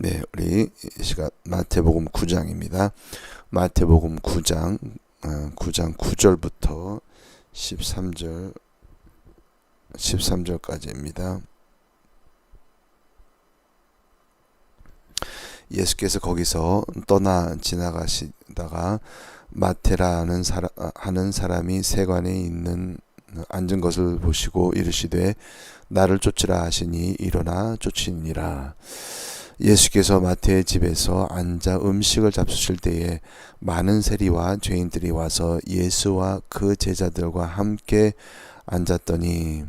네, 우리 이 시간 마태복음 9장입니다. 마태복음 9장 어, 9장 9절부터 13절 13절까지입니다. 예수께서 거기서 떠나 지나가시다가 마테라는 사람 하는 사람이 세관에 있는 앉은 것을 보시고 이르시되 나를 쫓으라 하시니 일어나 쫓으니라. 예수께서 마태의 집에서 앉아 음식을 잡수실 때에 많은 세리와 죄인들이 와서 예수와 그 제자들과 함께 앉았더니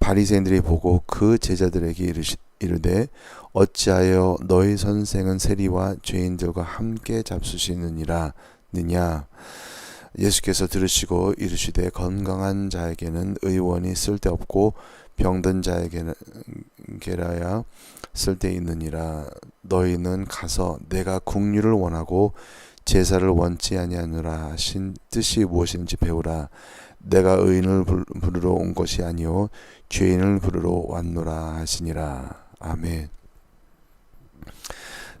바리새인들이 보고 그 제자들에게 이르되 어찌하여 너희 선생은 세리와 죄인들과 함께 잡수시느니라 느냐? 예수께서 들으시고 이르시되 건강한 자에게는 의원이 쓸데없고 병든 자에게는 게라야 쓸데있느니라 너희는 가서 내가 국류를 원하고 제사를 원치 아니하노라 하신 뜻이 무엇인지 배우라 내가 의인을 부르러 온 것이 아니요 죄인을 부르러 왔노라 하시니라 아멘.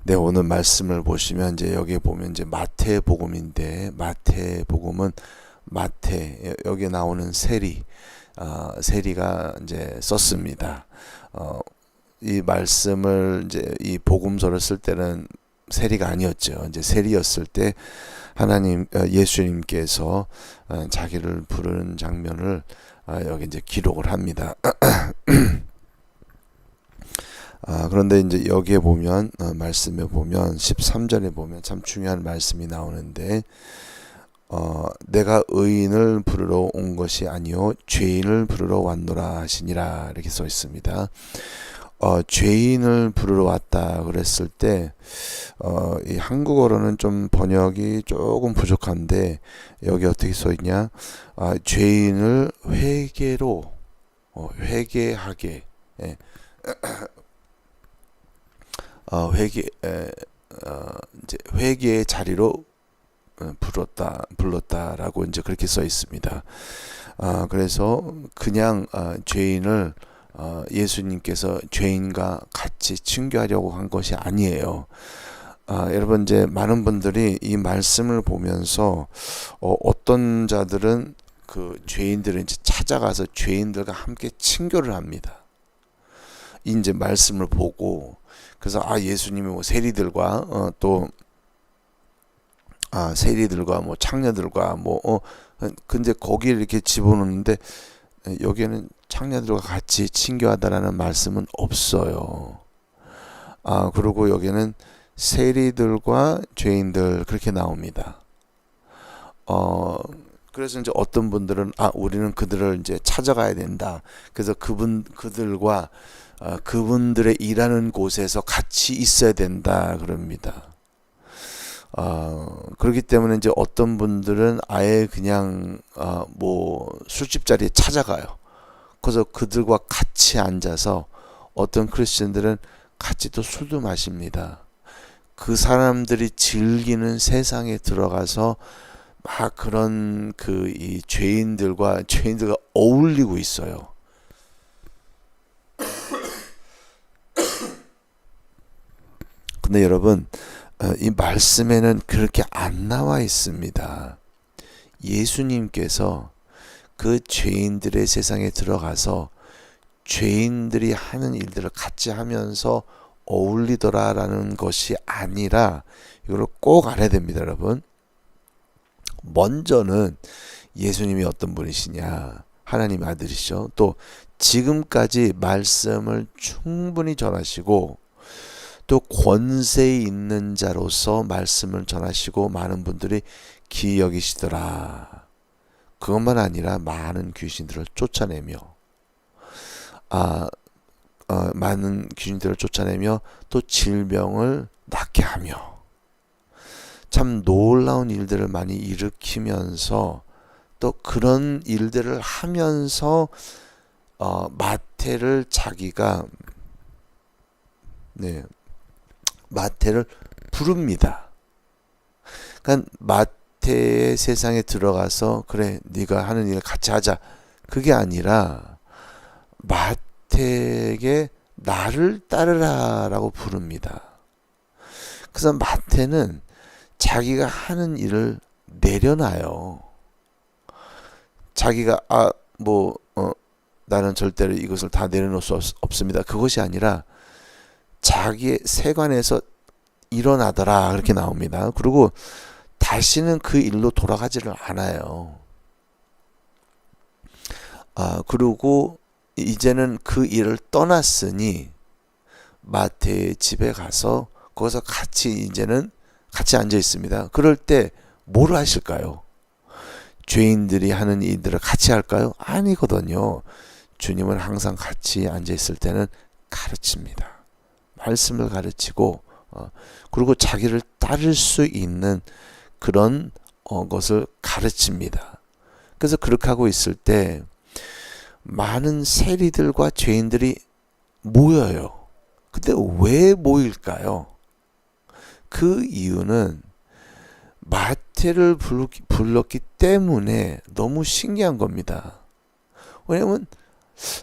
네, 오늘 말씀을 보시면 이제 여기 보면 이제 마태복음인데 마태복음은 마태 여기 나오는 세리 어, 세리가 이제 썼습니다. 어, 이 말씀을 이제 이 복음서를 쓸 때는 세리가 아니었죠. 이제 세리였을 때 하나님 어, 예수님께서 어, 자기를 부르는 장면을 어, 여기 이제 기록을 합니다. 아, 그런데 이제 여기에 보면 어, 말씀에 보면 13절에 보면 참 중요한 말씀이 나오는데 어, 내가 의인을 부르러 온 것이 아니요 죄인을 부르러 왔노라 하시니라 이렇게 써 있습니다. 어, 죄인을 부르러 왔다 그랬을 때, 어, 이 한국어로는 좀 번역이 조금 부족한데, 여기 어떻게 써 있냐? 아, 죄인을 회개로, 어, 회개하게, 예. 어, 회개, 에, 어, 이제 회개의 자리로 어, 불렀다, 불렀다라고 이제 그렇게 써 있습니다. 아, 그래서 그냥 아, 죄인을 어, 예수님께서 죄인과 같이 친교하려고 한 것이 아니에요. 아, 여러분 이제 많은 분들이 이 말씀을 보면서 어, 어떤 자들은 그 죄인들을 이제 찾아가서 죄인들과 함께 친교를 합니다. 이제 말씀을 보고 그래서 아 예수님이 뭐 세리들과 어, 또 아, 세리들과 뭐 창녀들과 뭐 어, 근데 거기에 이렇게 집어넣는데 여기에는 창녀들과 같이 친교하다라는 말씀은 없어요. 아, 그리고 여기는 세리들과 죄인들 그렇게 나옵니다. 어, 그래서 이제 어떤 분들은 아, 우리는 그들을 이제 찾아가야 된다. 그래서 그분 그들과 어, 그분들의 일하는 곳에서 같이 있어야 된다 그럽니다. 어, 그렇기 때문에 이제 어떤 분들은 아예 그냥 어, 뭐 술집 자리에 찾아가요. 그래서 그들과 같이 앉아서 어떤 크리스천들은 같이 또 술도 마십니다. 그 사람들이 즐기는 세상에 들어가서 막 그런 그 이 죄인들과 죄인들과 어울리고 있어요. 근데 여러분 어, 이 말씀에는 그렇게 안 나와 있습니다. 예수님께서 그 죄인들의 세상에 들어가서 죄인들이 하는 일들을 같이 하면서 어울리더라라는 것이 아니라 이걸 꼭 알아야 됩니다, 여러분. 먼저는 예수님이 어떤 분이시냐, 하나님 아들이시죠. 또 지금까지 말씀을 충분히 전하시고 또 권세 있는 자로서 말씀을 전하시고 많은 분들이 기여기시더라. 그것만 아니라 많은 귀신들을 쫓아내며 아 어, 많은 귀신들을 쫓아내며 또 질병을 낫게 하며 참 놀라운 일들을 많이 일으키면서 또 그런 일들을 하면서 어, 마태를 자기가 네 마태를 부릅니다. 그러니까 마태의 세상에 들어가서 그래 네가 하는 일을 같이 하자 그게 아니라 마태에게 나를 따르라라고 부릅니다. 그래서 마태는 자기가 하는 일을 내려놔요. 자기가 아뭐 어, 나는 절대로 이것을 다 내려놓을 수 없, 없습니다. 그것이 아니라 자기의 세관에서 일어나더라 그렇게 나옵니다. 그리고 다시는 그 일로 돌아가지를 않아요. 아 그리고 이제는 그 일을 떠났으니 마태의 집에 가서 거기서 같이 이제는 같이 앉아 있습니다. 그럴 때 뭘 하실까요? 죄인들이 하는 일들을 같이 할까요? 아니거든요. 주님은 항상 같이 앉아 있을 때는 가르칩니다. 말씀을 가르치고 어, 그리고 자기를 따를 수 있는 그런 어, 것을 가르칩니다. 그래서 그렇게 하고 있을 때 많은 세리들과 죄인들이 모여요. 근데 왜 모일까요? 그 이유는 마태를 불렀기 때문에 너무 신기한 겁니다. 왜냐면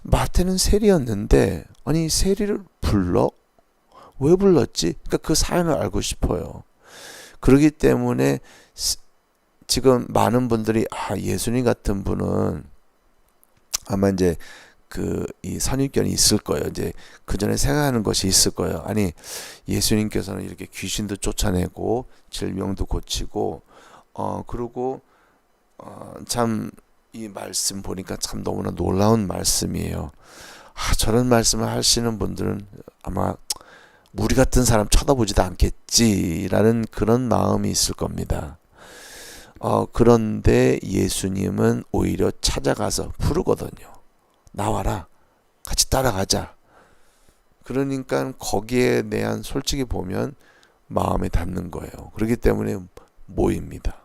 마태는 세리였는데 아니 세리를 불러? 왜 불렀지? 그러니까 그 사연을 알고 싶어요. 그러기 때문에 지금 많은 분들이 아 예수님 같은 분은 아마 이제 그 이 선입견이 있을 거예요. 이제 그 전에 생각하는 것이 있을 거예요. 아니 예수님께서는 이렇게 귀신도 쫓아내고 질병도 고치고 어 그리고 어참 이 말씀 보니까 참 너무나 놀라운 말씀이에요. 아 저런 말씀을 하시는 분들은 아마 우리 같은 사람 쳐다보지도 않겠지라는 그런 마음이 있을 겁니다. 어, 그런데 예수님은 오히려 찾아가서 부르거든요. 나와라. 같이 따라가자. 그러니까 거기에 대한 솔직히 보면 마음에 닿는 거예요. 그렇기 때문에 모입니다.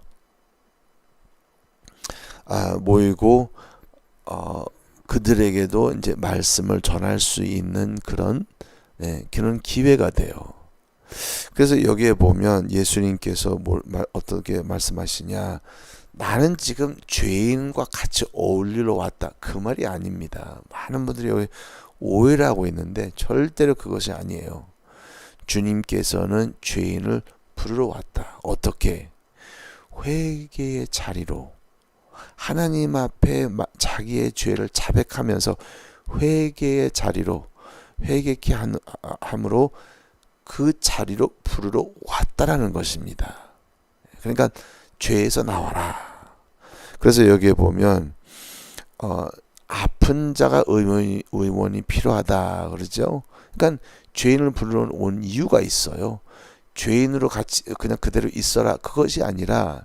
아, 모이고 어, 그들에게도 이제 말씀을 전할 수 있는 그런 네, 그런 기회가 돼요. 그래서 여기에 보면 예수님께서 뭘 어떻게 말씀하시냐 나는 지금 죄인과 같이 어울리러 왔다. 그 말이 아닙니다. 많은 분들이 오해를 하고 있는데 절대로 그것이 아니에요. 주님께서는 죄인을 부르러 왔다. 어떻게? 회개의 자리로 하나님 앞에 자기의 죄를 자백하면서 회개의 자리로 회개케 함으로 그 자리로 부르러 왔다라는 것입니다. 그러니까 죄에서 나와라. 그래서 여기에 보면 어, 아픈 자가 의원이, 의원이 필요하다 그러죠. 그러니까 죄인을 부르러 온 이유가 있어요. 죄인으로 같이 그냥 그대로 있어라 그것이 아니라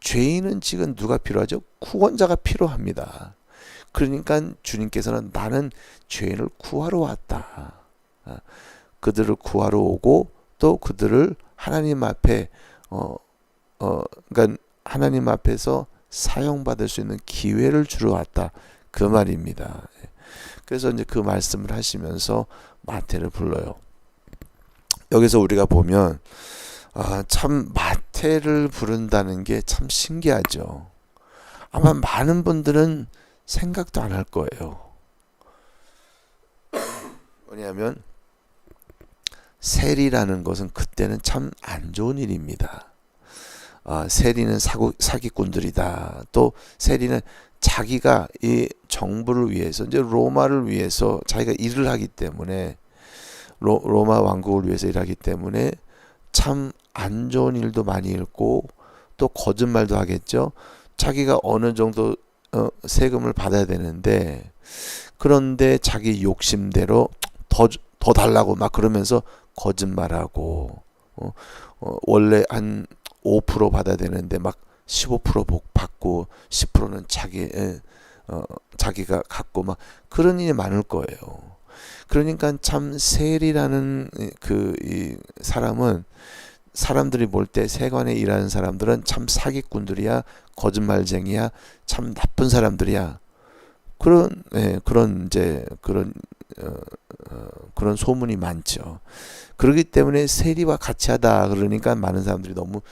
죄인은 지금 누가 필요하죠? 구원자가 필요합니다. 그러니까 주님께서는 나는 죄인을 구하러 왔다. 아, 그들을 구하러 오고 또 그들을 하나님 앞에 어, 어, 그러니까 하나님 앞에서 사용받을 수 있는 기회를 주러 왔다. 그 말입니다. 그래서 이제 그 말씀을 하시면서 마태를 불러요. 여기서 우리가 보면 아, 참 마태를 부른다는 게 참 신기하죠. 아마 많은 분들은 생각도 안 할 거예요. 왜냐하면 세리라는 것은 그때는 참 안 좋은 일입니다. 어, 세리는 사고, 사기꾼들이다. 또 세리는 자기가 이 정부를 위해서 이제 로마를 위해서 자기가 일을 하기 때문에 로, 로마 왕국을 위해서 일하기 때문에 참 안 좋은 일도 많이 읽고 또 거짓말도 하겠죠. 자기가 어느 정도 어, 세금을 받아야 되는데 그런데 자기 욕심대로 더 더 달라고 막 그러면서 거짓말하고 어, 어, 원래 한 5% 받아야 되는데 막 15% 받고 10%는 자기 어, 자기가 갖고 막 그런 일이 많을 거예요. 그러니까 참 세리라는 그 이 사람은 사람들이 볼 때 세관에 일하는 사람들은 참 사기꾼들이야 거짓말쟁이야 참 나쁜 사람들이야 그런 예, 그런 이제 그런 어, 어, 그런 소문이 많죠. 그렇기 때문에 세리와 같이 하다 그러니까 많은 사람들이 너무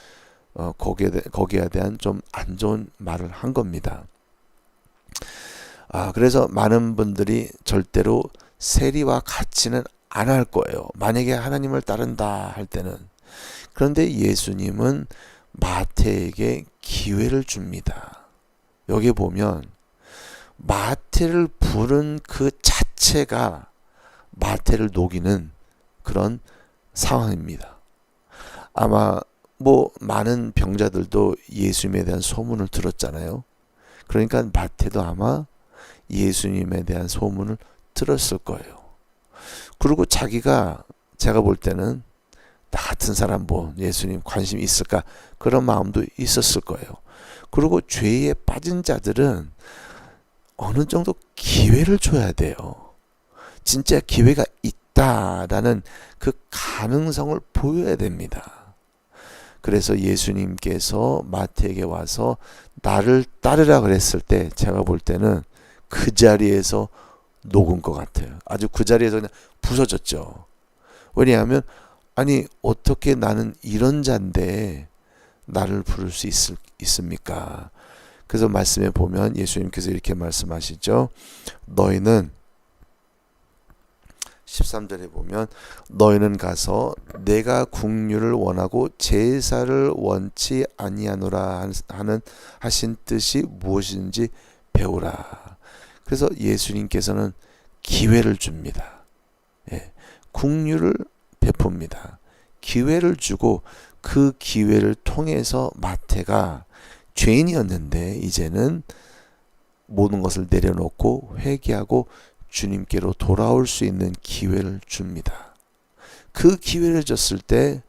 어, 거기에, 대, 거기에 대한 좀 안 좋은 말을 한 겁니다. 아, 그래서 많은 분들이 절대로 세리와 같이는 안 할 거예요. 만약에 하나님을 따른다 할 때는. 그런데 예수님은 마태에게 기회를 줍니다. 여기 보면 마태를 부른 그 자체가 마태를 녹이는 그런 상황입니다. 아마 뭐 많은 병자들도 예수님에 대한 소문을 들었잖아요. 그러니까 마태도 아마 예수님에 대한 소문을 들었을 거예요. 그리고 자기가 제가 볼 때는 나 같은 사람 뭐 예수님 관심 있을까 그런 마음도 있었을 거예요. 그리고 죄에 빠진 자들은 어느 정도 기회를 줘야 돼요. 진짜 기회가 있다라는 그 가능성을 보여야 됩니다. 그래서 예수님께서 마태에게 와서 나를 따르라 그랬을 때 제가 볼 때는 그 자리에서 녹은 것 같아요. 아주 그 자리에서 그냥 부서졌죠. 왜냐하면 아니 어떻게 나는 이런 자인데 나를 부를 수 있, 있습니까? 그래서 말씀에 보면 예수님께서 이렇게 말씀하시죠. 너희는 13절에 보면 너희는 가서 내가 국류를 원하고 제사를 원치 아니하노라 하는 하신 뜻이 무엇인지 배우라. 그래서 예수님께서는 기회를 줍니다. 예, 국류를 베풉니다. 기회를 주고 그 기회를 통해서 마태가 죄인이었는데 이제는 모든 것을 내려놓고 회개하고 주님께로 돌아올 수 있는 기회를 줍니다. 그 기회를 줬을 때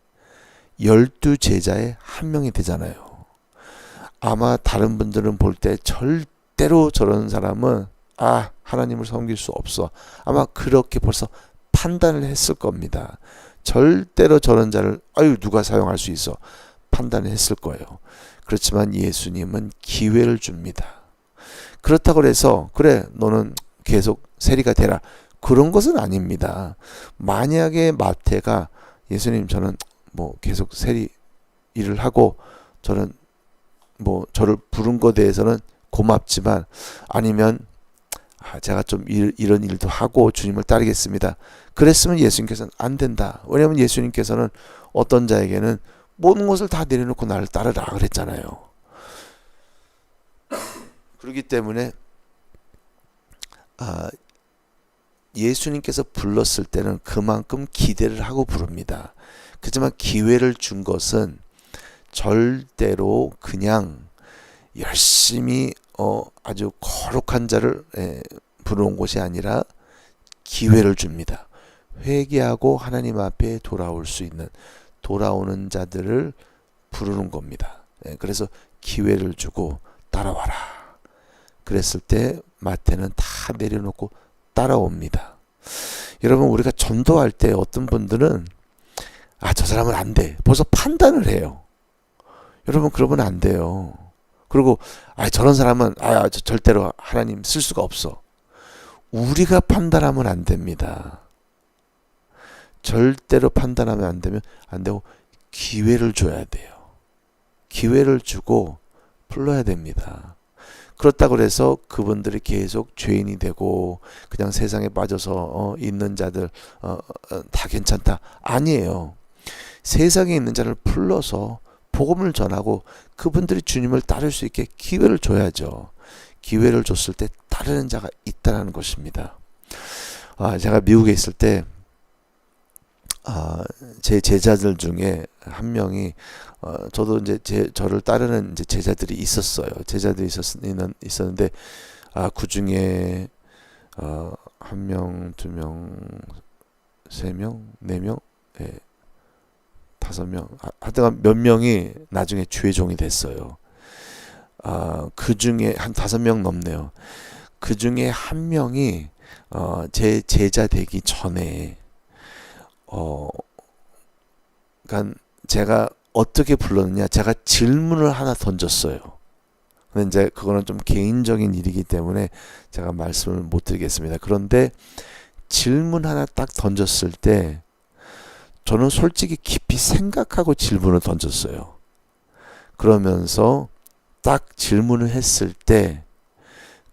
열두 제자의 한 명이 되잖아요. 아마 다른 분들은 볼 때 절대로 저런 사람은 아 하나님을 섬길 수 없어. 아마 그렇게 벌써 판단을 했을 겁니다. 절대로 저런 자를 아유 누가 사용할 수 있어 판단을 했을 거예요. 그렇지만 예수님은 기회를 줍니다. 그렇다고 해서 그래 너는 계속 세리가 되라. 그런 것은 아닙니다. 만약에 마태가 예수님 저는 뭐 계속 세리 일을 하고 저는 뭐 저를 부른 것에 대해서는 고맙지만 아니면 아, 제가 좀 일, 이런 일도 하고 주님을 따르겠습니다. 그랬으면 예수님께서는 안 된다. 왜냐하면 예수님께서는 어떤 자에게는 모든 것을 다 내려놓고 나를 따르라 그랬잖아요. 그렇기 때문에 아, 예수님께서 불렀을 때는 그만큼 기대를 하고 부릅니다. 그지만 기회를 준 것은 절대로 그냥 열심히 어, 아주 거룩한 자를 예, 부르는 곳이 아니라 기회를 줍니다. 회개하고 하나님 앞에 돌아올 수 있는 돌아오는 자들을 부르는 겁니다. 예, 그래서 기회를 주고 따라와라. 그랬을 때 마태는 다 내려놓고 따라옵니다. 여러분 우리가 전도할 때 어떤 분들은 아 저 사람은 안 돼. 벌써 판단을 해요. 여러분 그러면 안 돼요. 그리고 아 저런 사람은 아 절대로 하나님 쓸 수가 없어. 우리가 판단하면 안 됩니다. 절대로 판단하면 안 되면 안 되고 기회를 줘야 돼요. 기회를 주고 불러야 됩니다. 그렇다고 해서 그분들이 계속 죄인이 되고 그냥 세상에 빠져서 어, 있는 자들 어, 어, 다 괜찮다 아니에요. 세상에 있는 자를 불러서 복음을 전하고 그분들이 주님을 따를 수 있게 기회를 줘야죠. 기회를 줬을 때 따르는 자가 있다는 것입니다. 아, 제가 미국에 있을 때, 아, 제 제자들 중에 한 명이, 어, 저도 이제 제, 저를 따르는 이제 제자들이 있었어요. 제자들이 있었, 있었는데, 아, 그 중에, 어, 한 명, 두 명, 세 명, 네 명, 예, 다섯 명, 하여튼 몇 명이 나중에 주의종이 됐어요. 아, 그 중에 한 다섯 명 넘네요. 그 중에 한 명이 어, 제 제자 되기 전에 어, 그러니까 제가 어떻게 불렀느냐, 제가 질문을 하나 던졌어요. 근데 이제 그거는 좀 개인적인 일이기 때문에 제가 말씀을 못 드리겠습니다. 그런데 질문 하나 딱 던졌을 때 저는 솔직히 깊이 생각하고 질문을 던졌어요. 그러면서 딱 질문을 했을 때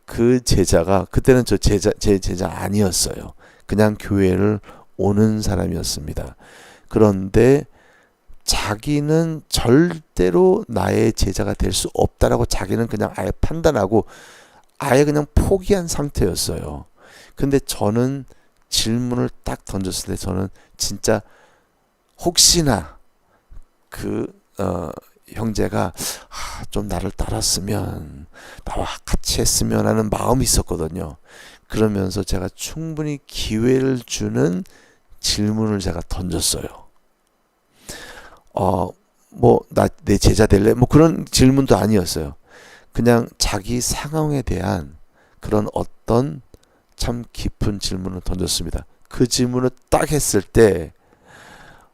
그 제자가 그때는 저 제자 제 제자 아니었어요. 그냥 교회를 오는 사람이었습니다. 그런데 자기는 절대로 나의 제자가 될 수 없다라고 자기는 그냥 아예 판단하고 아예 그냥 포기한 상태였어요. 근데 저는 질문을 딱 던졌을 때 저는 진짜 혹시나 그 어, 형제가 아, 좀 나를 따랐으면 나와 같이 했으면 하는 마음이 있었거든요. 그러면서 제가 충분히 기회를 주는 질문을 제가 던졌어요. 어, 뭐, 나, 내 제자 될래? 뭐 그런 질문도 아니었어요. 그냥 자기 상황에 대한 그런 어떤 참 깊은 질문을 던졌습니다. 그 질문을 딱 했을 때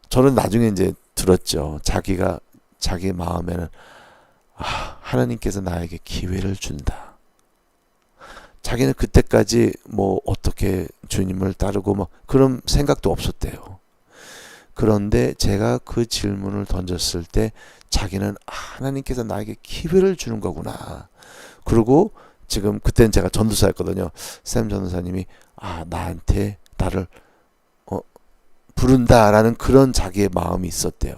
저는 나중에 이제 들었죠. 자기가 자기 마음에는 아, 하나님께서 나에게 기회를 준다. 자기는 그때까지 뭐 어떻게 주님을 따르고 뭐 그런 생각도 없었대요. 그런데 제가 그 질문을 던졌을 때 자기는 아, 하나님께서 나에게 기회를 주는 거구나. 그리고 지금 그때는 제가 전도사였거든요. 샘 전도사님이 아 나한테 나를 어, 부른다라는 그런 자기의 마음이 있었대요.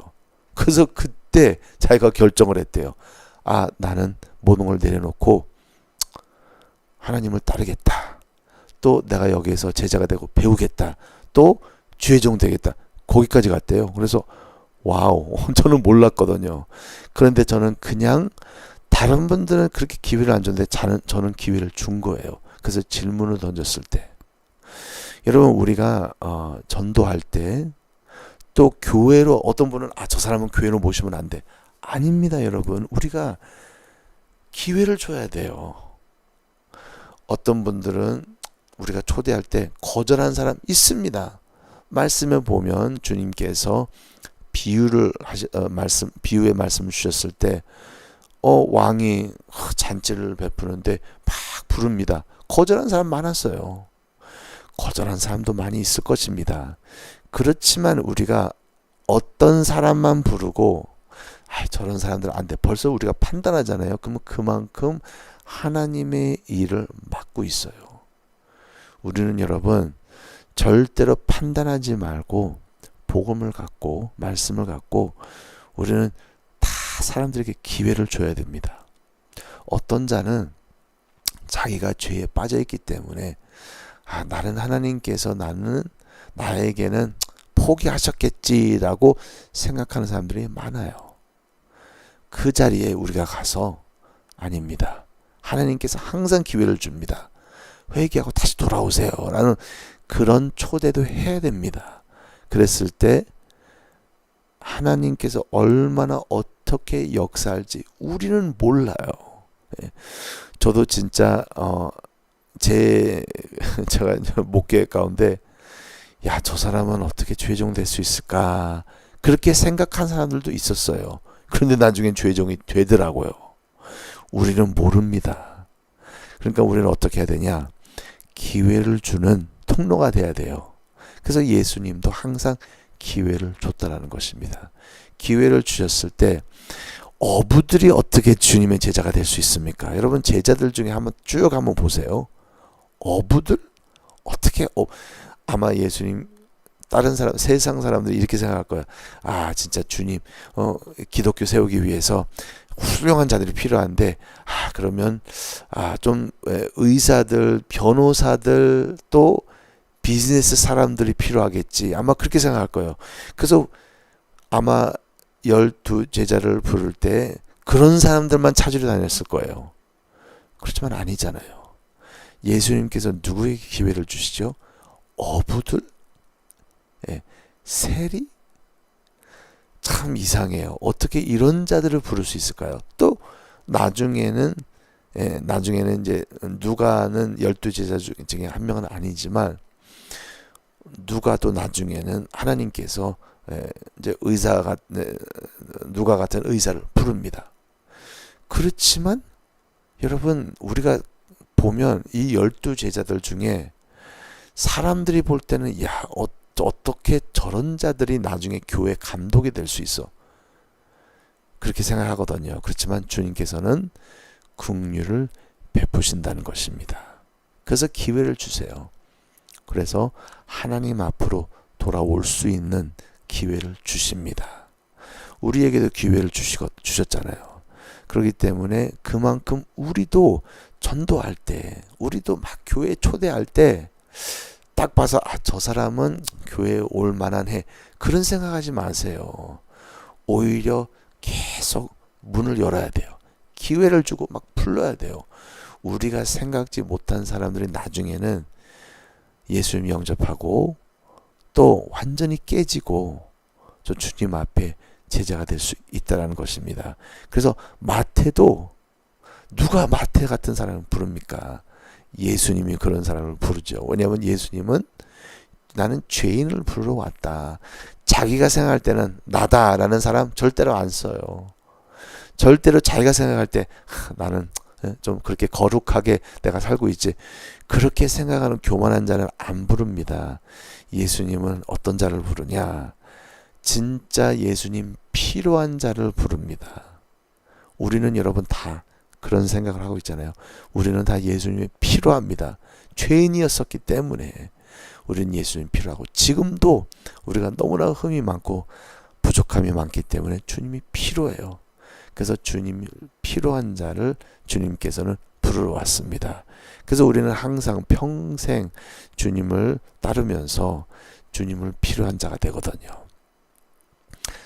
그래서 그때 자기가 결정을 했대요. 아 나는 모든 걸 내려놓고 하나님을 따르겠다. 또 내가 여기에서 제자가 되고 배우겠다. 또 주의 종 되겠다. 거기까지 갔대요. 그래서 와우, 저는 몰랐거든요. 그런데 저는 그냥 다른 분들은 그렇게 기회를 안 줬는데 저는 기회를 준 거예요. 그래서 질문을 던졌을 때. 여러분, 우리가, 어, 전도할 때, 또 교회로, 어떤 분은, 아, 저 사람은 교회로 모시면 안 돼. 아닙니다, 여러분. 우리가 기회를 줘야 돼요. 어떤 분들은 우리가 초대할 때 거절한 사람 있습니다. 말씀에 보면 주님께서 비유를 하시, 어, 말씀, 비유의 말씀을 주셨을 때, 어, 왕이 잔치를 베푸는데 막 부릅니다. 거절한 사람 많았어요. 거절한 사람도 많이 있을 것입니다. 그렇지만 우리가 어떤 사람만 부르고, 아, 저런 사람들 안 돼. 벌써 우리가 판단하잖아요. 그러면 그만큼 하나님의 일을 맡고 있어요. 우리는 여러분, 절대로 판단하지 말고, 복음을 갖고 말씀을 갖고 우리는 다 사람들에게 기회를 줘야 됩니다. 어떤 자는 자기가 죄에 빠져 있기 때문에 아 나는 하나님께서 나는 나에게는 포기하셨겠지라고 생각하는 사람들이 많아요. 그 자리에 우리가 가서 아닙니다. 하나님께서 항상 기회를 줍니다. 회개하고 다시 돌아오세요 라는 그런 초대도 해야 됩니다. 그랬을 때 하나님께서 얼마나 어떻게 역사할지 우리는 몰라요. 예. 저도 진짜 어 제 제가 목회 가운데 야 저 사람은 어떻게 죄종 될 수 있을까 그렇게 생각한 사람들도 있었어요. 그런데 나중엔 죄종이 되더라고요. 우리는 모릅니다. 그러니까 우리는 어떻게 해야 되냐? 기회를 주는 통로가 돼야 돼요. 그래서 예수님도 항상 기회를 줬다라는 것입니다. 기회를 주셨을 때 어부들이 어떻게 주님의 제자가 될 수 있습니까? 여러분 제자들 중에 한번 쭉 한번 보세요. 어부들 어떻게 어, 아마 예수님 다른 사람 세상 사람들이 이렇게 생각할 거야. 아 진짜 주님 어 기독교 세우기 위해서 훌륭한 자들이 필요한데 아 그러면 아좀 의사들 변호사들 또 비즈니스 사람들이 필요하겠지. 아마 그렇게 생각할 거예요. 그래서 아마 열두 제자를 부를 때 그런 사람들만 찾으러 다녔을 거예요. 그렇지만 아니잖아요. 예수님께서 누구에게 기회를 주시죠? 어부들? 예, 세리? 참 이상해요. 어떻게 이런 자들을 부를 수 있을까요? 또 나중에는 예, 나중에는 이제 누가는 열두 제자 중에 한 명은 아니지만 누가 또 나중에는 하나님께서 이제 의사가 누가 같은 의사를 부릅니다. 그렇지만 여러분 우리가 보면 이 열두 제자들 중에 사람들이 볼 때는 야 어, 어떻게 저런 자들이 나중에 교회 감독이 될 수 있어 그렇게 생각하거든요. 그렇지만 주님께서는 국류를 베푸신다는 것입니다. 그래서 기회를 주세요. 그래서 하나님 앞으로 돌아올 수 있는 기회를 주십니다. 우리에게도 기회를 주시고 주셨잖아요. 그렇기 때문에 그만큼 우리도 전도할 때, 우리도 막 교회 초대할 때 딱 봐서 아, 저 사람은 교회에 올 만한해. 그런 생각하지 마세요. 오히려 계속 문을 열어야 돼요. 기회를 주고 막 불러야 돼요. 우리가 생각지 못한 사람들이 나중에는 예수님 영접하고 또 완전히 깨지고 저 주님 앞에 제자가 될 수 있다라는 것입니다. 그래서 마태도 누가 마태 같은 사람을 부릅니까? 예수님이 그런 사람을 부르죠. 왜냐하면 예수님은 나는 죄인을 부르러 왔다. 자기가 생각할 때는 나다라는 사람 절대로 안 써요. 절대로 자기가 생각할 때 하, 나는 예, 좀 그렇게 거룩하게 내가 살고 있지. 그렇게 생각하는 교만한 자는 안 부릅니다. 예수님은 어떤 자를 부르냐? 진짜 예수님 필요한 자를 부릅니다. 우리는 여러분 다 그런 생각을 하고 있잖아요. 우리는 다 예수님이 필요합니다. 죄인이었었기 때문에 우리는 예수님 필요하고 지금도 우리가 너무나 흠이 많고 부족함이 많기 때문에 주님이 필요해요. 그래서 주님 필요한 자를 주님께서는 부르러 왔습니다. 그래서 우리는 항상 평생 주님을 따르면서 주님을 필요한 자가 되거든요.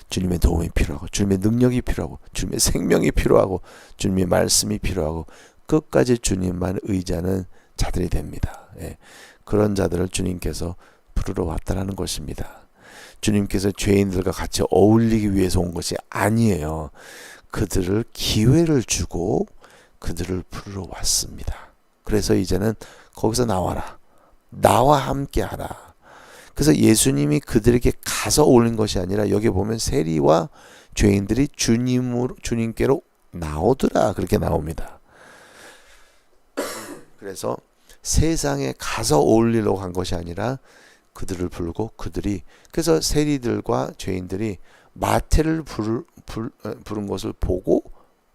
주님의 도움이 필요하고 주님의 능력이 필요하고 주님의 생명이 필요하고 주님의 말씀이 필요하고 끝까지 주님만 의지하는 자들이 됩니다. 예. 그런 자들을 주님께서 부르러 왔다라는 것입니다. 주님께서 죄인들과 같이 어울리기 위해서 온 것이 아니에요. 그들을 기회를 주고 그들을 부르러 왔습니다. 그래서 이제는 거기서 나와라. 나와 함께 하라. 그래서 예수님이 그들에게 가서 올린 것이 아니라 여기 보면 세리와 죄인들이 주님으로 주님께로 나오더라 그렇게 나옵니다. 그래서 세상에 가서 어울리려고 한 것이 아니라 그들을 부르고 그들이 그래서 세리들과 죄인들이 마태를 부를, 부르, 부른 것을 보고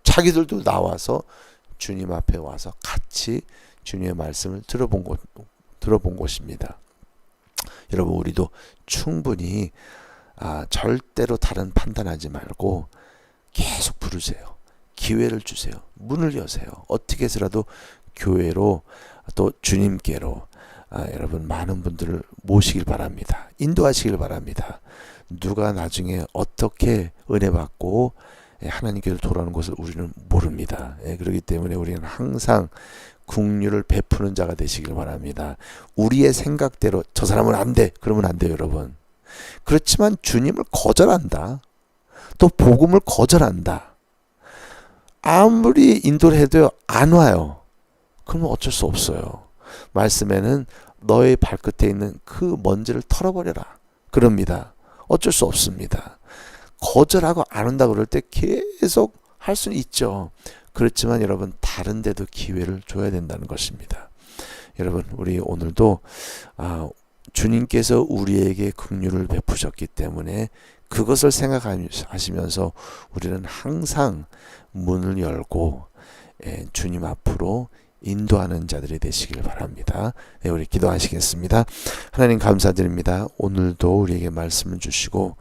자기들도 나와서 주님 앞에 와서 같이 주님의 말씀을 들어본 것 들어본 것입니다. 여러분 우리도 충분히 아, 절대로 다른 판단하지 말고 계속 부르세요. 기회를 주세요. 문을 여세요. 어떻게 해서라도 교회로 또 주님께로 아, 여러분 많은 분들을 모시길 바랍니다. 인도하시길 바랍니다. 누가 나중에 어떻게 은혜 받고 예, 하나님께로 돌아오는 것을 우리는 모릅니다. 예, 그렇기 때문에 우리는 항상 국류를 베푸는 자가 되시길 바랍니다. 우리의 생각대로 저 사람은 안 돼. 그러면 안 돼요, 여러분. 그렇지만 주님을 거절한다. 또 복음을 거절한다. 아무리 인도를 해도 안 와요. 그러면 어쩔 수 없어요. 말씀에는 너의 발끝에 있는 그 먼지를 털어버려라. 그럽니다. 어쩔 수 없습니다. 거절하고 안 온다 그럴 때 계속 할 수는 있죠. 그렇지만 여러분 다른 데도 기회를 줘야 된다는 것입니다. 여러분 우리 오늘도 아, 주님께서 우리에게 긍휼을 베푸셨기 때문에 그것을 생각하시면서 우리는 항상 문을 열고 예, 주님 앞으로 인도하는 자들이 되시길 바랍니다. 네, 우리 기도하시겠습니다. 하나님 감사드립니다. 오늘도 우리에게 말씀을 주시고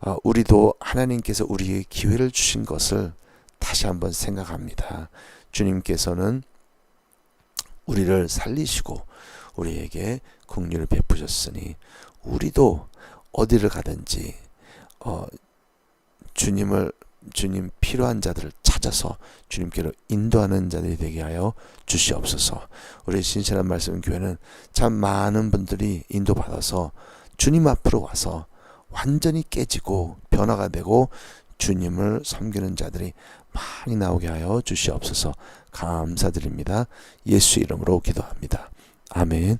아, 우리도 하나님께서 우리에게 기회를 주신 것을 다시 한번 생각합니다. 주님께서는 우리를 살리시고 우리에게 긍휼을 베푸셨으니 우리도 어디를 가든지 어, 주님을 주님 필요한 자들을 찾아서 주님께로 인도하는 자들이 되게 하여 주시옵소서. 우리 신실한 말씀 교회는 참 많은 분들이 인도받아서 주님 앞으로 와서 완전히 깨지고 변화가 되고 주님을 섬기는 자들이 많이 나오게 하여 주시옵소서 감사드립니다. 예수 이름으로 기도합니다. 아멘.